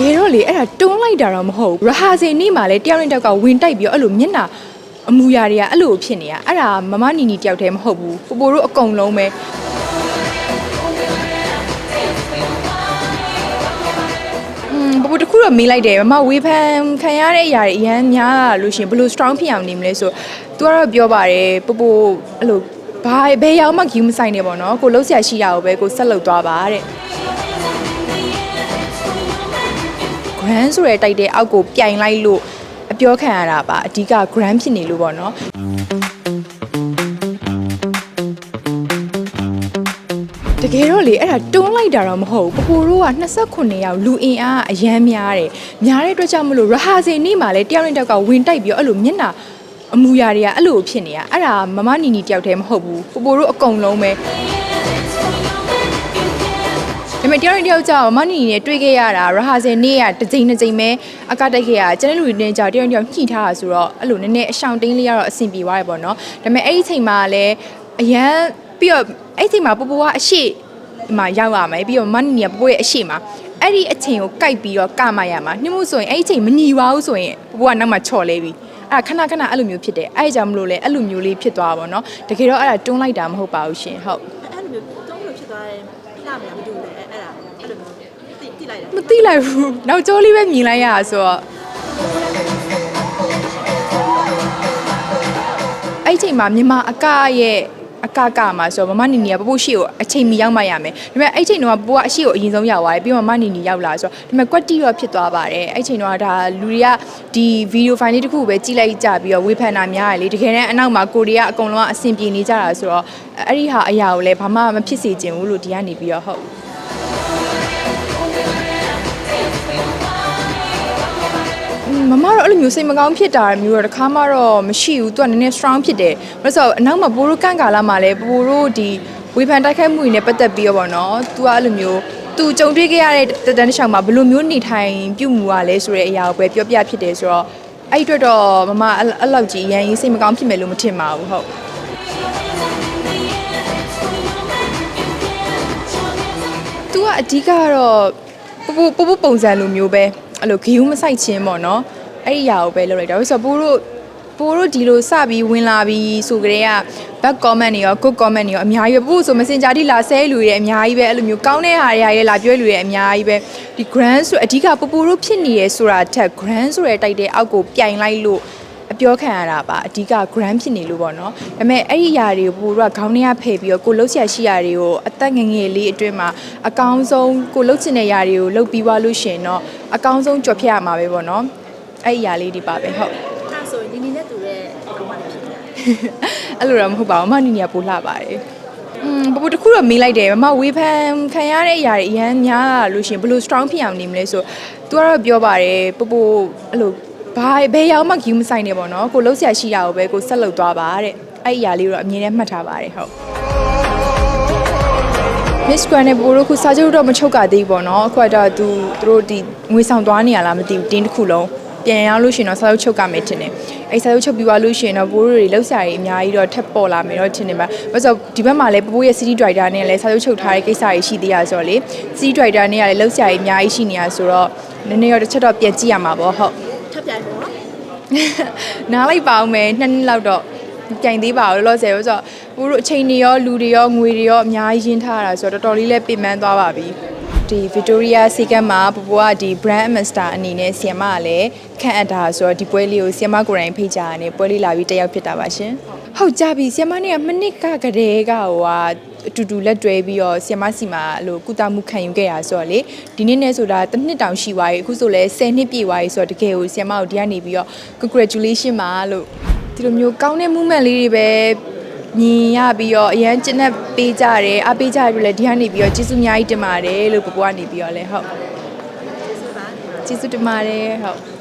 ကယ်တော့လေအဲ့ဒါတွန်းလိုက်တာတော့မဟုတ်ဘူးရဟာစင်နေ့မှာလေတယောက်နဲ့တယောက်ကဝင်တိုက်ပြီးတော့အဲ့လိုမျက်နှာအမူအရာတွေကအဲ့လိုဖြစ်နေတာအဲ့ဒါမမနီနီတယောက်တည်းမဟုတ်ဘူးပိုပိုတို့အကုန်လုံးပဲอืมပပတခုတော့မေးလိုက်တယ်မမဝေဖန်ခံရတဲ့အရာတွေအရန်များလာလို့ရှရင်ဘယ်လို strong ဖြစ်အောင်နေမလဲဆိုသူကတော့ပြောပါတယ်ပပအဲ့လိုဘာဘယ်ရောက်မှဂူးမဆိုင်နေပေါ့နော်ကိုလှုပ်ရှားရှိတာကိုပဲကိုဆက်လုပ်သွားပါတဲ့ grand ဆိုတဲ့တိုက်တဲ့အောက်ကိုပြိုင်လိုက်လို့အပြောခံရတာပါအဓိက grand ဖြစ်နေလို့ပေါ့နော်တကယ်တော့လေအဲ့ဒါတွန်းလိုက်တာတော့မဟုတ်ဘူးပပိုတို့က29ယောက်လူအင်အားအရန်များတယ်များတဲ့အတွက်ကြောင့်မလို့ရဟာစင်နေ့မှာလေတယောက်နဲ့တယောက်ကဝင်တိုက်ပြီးတော့အဲ့လိုမျက်နှာအမူအရာတွေကအဲ့လိုဖြစ်နေတာအဲ့ဒါမမနီနီတယောက်တည်းမဟုတ်ဘူးပပိုတို့အကုန်လုံးပဲ ဒါပေမဲ့တယောက်နဲ့တယောက်ကြောက်မနီနဲ့တွေ့ခဲ့ရတာရဟာစင်နေ့ကတစ်ကြိမ်နှစ်ကြိမ်ပဲအကတက်ခဲ့ရကျန်တဲ့လူတွေနဲ့ကြောက်တယောက်နဲ့တယောက်ညှိထားတာဆိုတော့အဲ့လိုနည်းနည်းအရှောင်တင်းလေးရတော့အဆင်ပြေသွားတယ်ပေါ့နော်ဒါပေမဲ့အဲ့ဒီအချိန်မှာလည်းအရန်ပြီးတော့အဲ့ဒီအချိန်မှာပူပူကအရှိမှာရောက်ရမယ်ပြီးတော့မနီကပူပူရဲ့အရှိမှာအဲ့ဒီအချိန်ကိုကြိုက်ပြီးတော့ကမရမှာနှိမှုဆိုရင်အဲ့ဒီအချိန်မညီပါဘူးဆိုရင်ပူပူကနောက်မှချော်လဲပြီအဲ့ဒါခဏခဏအဲ့လိုမျိုးဖြစ်တယ်အဲ့ဒါကြောင့်မလို့လဲအဲ့လိုမျိုးလေးဖြစ်သွားတာပေါ့နော်တကယ်တော့အဲ့ဒါတွန်းလိုက်တာမဟုတ်ပါဘူးရှင်ဟုတ်အဲ့လိုမျိုးတုံးလို့ဖြစ်သွားတယ်လှမရမတူဘူးလေအဲ့ဒါအဲ့လိုမျိုး တိတိလိုက်တယ်မသိလိုက်ဘူးနောက်ကျောလေးပဲမြင်လိုက်ရတာဆိုတော့အဲ့ဒီအချိန်မှာမြန်မာအကရဲ့အကကမှာဆိုတော့မမနီနီကပပိုးရှိကိုအချိန်မီရောက်မှရမယ်ဒါပေမဲ့အဲ့ဒီအချိန်တော့ပပိုးကအရှိကိုအရင်ဆုံးရောက်သွားတယ်ပြီးတော့မမနီနီရောက်လာဆိုတော့ဒါပေမဲ့ကွက်တီတော့ဖြစ်သွားပါတယ်အဲ့ဒီအချိန်တော့ဒါလူတွေကဒီဗီဒီယိုဖိုင်လေးတစ်ခုကိုပဲကြည့်လိုက်ကြပြီးတော့ဝေဖန်တာများတယ်လေတကယ်တမ်းအနောက်မှာကိုရီးယားအကုန်လုံးကအဆင်ပြေနေကြတာဆိုတော့အဲ့ဒီဟာအရာကိုလည်းဘာမှမဖြစ်စေချင်ဘူးလို့ဒီကနေပြီးတော့ဟုတ် မမတော့အဲ့လိုမျိုးစိတ်မကောင်းဖြစ်တာမျိုးတော့တခါမှတော့မရှိဘူးသူကနည်းနည်း strong ဖြစ်တယ်ဘာလို့ဆိုတော့အနောက်မှာပိုးတို့ကန့်ကာလာမှာလဲပိုးတို့ဒီဝေဖန်တိုက်ခိုက်မှုတွေနဲ့ပတ်သက်ပြီးတော့ဗောနော်သူကအဲ့လိုမျိုးသူကြုံတွေ့ခဲ့ရတဲ့တက်တန်းတစ်လျှောက်မှာဘယ်လိုမျိုးနေထိုင်ပြုမှုရလဲဆိုတဲ့အရာကိုပဲပြောပြဖြစ်တယ်ဆိုတော့အဲ့ဒီအတွက်တော့မမအဲ့အဲ့လောက်ကြီးအရင်စိတ်မကောင်းဖြစ်မယ်လို့မထင်ပါဘူးဟုတ်သူကအဓိကကတော့ပူပူပူပူပုံစံလိုမျိုးပဲ အဲ့လိုဂီယူမဆိုင်ချင်းပေါ့နော်အဲ့ဒီအရာကိုပဲလုပ်လိုက်တာဆိုတော့ပိုးတို့ပိုးတို့ဒီလိုစပြီးဝင်လာပြီးဆိုကြတဲ့က back comment တွေရော good comment တွေရောအများကြီးပဲပို့ဆို messenger ထိလာဆဲလူတွေအများကြီးပဲအဲ့လိုမျိုးကောင်းတဲ့ဟာတွေရဲလာပြောလူတွေအများကြီးပဲဒီ grand ဆိုအဓိကပူပူတို့ဖြစ်နေရဲဆိုတာထက် grand ဆိုတဲ့တိုက်တဲ့အောက်ကိုပြိုင်လိုက်လို့ အပြောခံရတာပါအဓိက grand ဖြစ်နေလို့ပေါ့နော်ဒါပေမဲ့အဲ့ဒီຢာတွေကိုပို့တို့ကခေါင်းထဲကဖယ်ပြီးတော့ကိုလှုပ်ရှားရှိຢာတွေကိုအသက်ငယ်ငယ်လေးအတွင်းမှာအကောင်းဆုံးကိုလှုပ်ချင်တဲ့ຢာတွေကိုလှုပ်ပြီးသွားလို့ရှရင်တော့အကောင်းဆုံးကြော်ဖြတ်ရမှာပဲပေါ့နော်အဲ့ဒီຢာလေးဒီပါပဲဟုတ် အဲ့ဆိုရင်ဒီနီနဲ့တူတဲ့ကောင်မလေးဖြစ်တယ် အဲ့လိုတော့မဟုတ်ပါဘူးအမနီနီကပိုလှပါတယ်อืมပပတခုတော့မေးလိုက်တယ်မမဝေဖန်ခံရတဲ့အရာတွေအရန်များလာလို့ရှရင်ဘယ်လို strong ဖြစ်အောင်နေမလဲဆိုသူကတော့ပြောပါတယ်ပပအဲ့လို ဘာဘယ်ရောက်မှဂူးမဆိုင်နေပေါ့နော်ကိုလှုပ်ရှားရှိတာကိုပဲကိုဆက်လုပ်သွားပါတဲ့အဲ့ဒီအရာလေးကိုတော့အမြင်နဲ့မှတ်ထားပါတယ်ဟုတ် Miss Grand နဲ့ပိုတို့ခုစာချုပ်တော့မချုပ်ကသေးဘူးပေါ့နော်အခုကတော့သူသူတို့ဒီငွေဆောင်သွားနေရလားမသိဘူးတင်းတစ်ခုလုံးပြန်ရလို့ရှရင်တော့စာချုပ်ချုပ်ကမယ်ထင်တယ်အဲ့စာချုပ်ချုပ်ပြီးသွားလို့ရှရင်တော့ပိုတို့တွေလောက်ဆရာကြီးအများကြီးတော့ထပ်ပေါ်လာမယ်တော့ထင်တယ်ပါဘာလို့ဒီဘက်မှာလည်းပိုရဲ့ city driver နဲ့လည်းစာချုပ်ချုပ်ထားတဲ့ကိစ္စတွေရှိသေးရဆိုတော့လေ city driver နဲ့ကလည်းလောက်ဆရာကြီးအများကြီးရှိနေရဆိုတော့နည်းနည်းတော့တစ်ချက်တော့ပြန်ကြည့်ရမှာပေါ့ဟုတ်ထပ်ပြိုင်ပေါ့နော် နားလိုက်ပါအောင်မယ်နှစ်နှစ်လောက်တော့ကြိုင်သေးပါဘူးလောဆယ်ဆိုတော့ကိုတို့အချိန်တွေရောလူတွေရောငွေတွေရောအများကြီးရင်းထားရတာဆိုတော့တော်တော်လေးလည်းပြင်ပန်းသွားပါပြီဒီ Victoria Secret မှာပပကဒီ brand ambassador အနေနဲ့ဆီယမကလည်းခန့်အပ်တာဆိုတော့ဒီပွဲလေးကိုဆီယမကိုယ်တိုင်ဖိတ်ကြားရတယ်ပွဲလေးလာပြီးတက်ရောက်ဖြစ်တာပါရှင်ဟုတ်ကြပြီဆီယမနေ့ကမနစ်ကကလေးကဟိုက အတူတူလက်တွဲပြီးတော့ဆီယမစီမှာအဲ့လိုကုသမှုခံယူခဲ့ရဆိုတော့လေဒီနေ့နဲ့ဆိုတာတစ်နှစ်တောင်ရှိသွားပြီအခုဆိုလဲ10နှစ်ပြည့်သွားပြီဆိုတော့တကယ်ကိုဆီယမကိုဒီကနေပြီးတော့ congratulation ပါလို့ဒီလိုမျိုးကောင်းတဲ့ movement လေးတွေပဲမြင်ရပြီးတော့အရန်ကျင့်တဲ့ပေးကြတယ်အပေးကြရပြီးလဲဒီကနေပြီးတော့ကျေးဇူးအများကြီးတင်ပါတယ်လို့ပပကနေပြီးတော့လဲဟုတ်ကျေးဇူးပါကျေးဇူးတင်ပါတယ်ဟုတ်